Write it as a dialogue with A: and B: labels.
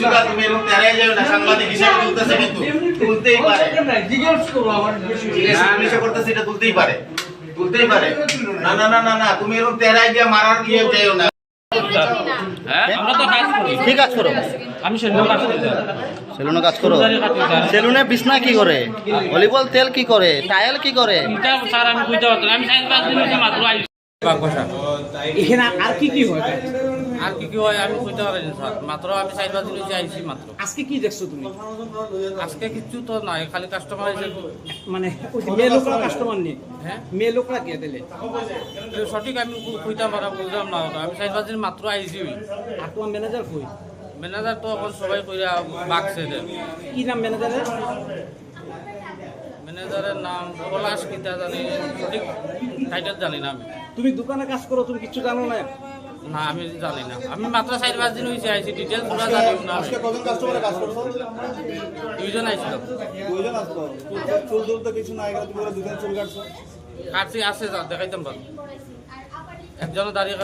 A: সুগা তুমি এরকম তেরাই যাও না সাংবাদিক হিসাবে তুলতেছে কিন্তু। তুলতেই পারে। না করতেছে এটা তুলতেই পারে। তুলতেই পারে। না না না না না তুমি এরকম তেরাই দিয়ে মারার ইয়ে না।
B: হ্যাঁ? আমরা তো কাজ করি।
C: কি কাজ করো।
B: আমি সেগুলো কাজ করি।
C: সেলুনে কাজ করো। সেলুনে বিছনা কি করে? ভলিবল তেল কি করে? টাইল কি করে?
D: এখানে আর কি কি হয়?
B: আর কি কি হয় আমি বুঝতে পারি না স্যার। মাত্র আমি সাইজ পাঁচ দিন আইছি মাত্র।
D: আজকে কি দেখছ তুমি?
B: আজকে কিছু তো নাই খালি কাস্টমার এসে
D: মানে মেয়ে লোকরা কাস্টমার নেই
B: হ্যাঁ?
D: মেয়ে লোকরা কে দিলে
B: সঠিক আমি কইতাম পারা বুঝলাম না আমি সাইজ পাঁচ দিন মাত্র আইছি।
D: আর তোমার ম্যানেজার কই?
B: ম্যানেজার তো এখন সবাই কইরা বাকছে দেন।
D: কি নাম ম্যানেজারের
B: ম্যানেজারের নাম পলাশ কিতা জানি সঠিক টাইটেল জানি না আমি।
D: তুমি দোকানে কাজ করো তুমি কিছু জানো না?
B: না আমি জানি না। আমি মাত্র চার পাঁচ দিন হয়েছে আইছি ডিটেলস পুরো জানি না। আমি।
E: কজন কাস্টমারে কাজ করছ?
B: দুইজন আইছিল।
E: দুইজন আসতো চুল চুল তো কিছু নাই তুমি ওরা দুজন চুল কাটছো।
B: কাটছি আছে দেখাইতাম ভালো একজনের দাঁড়িয়ে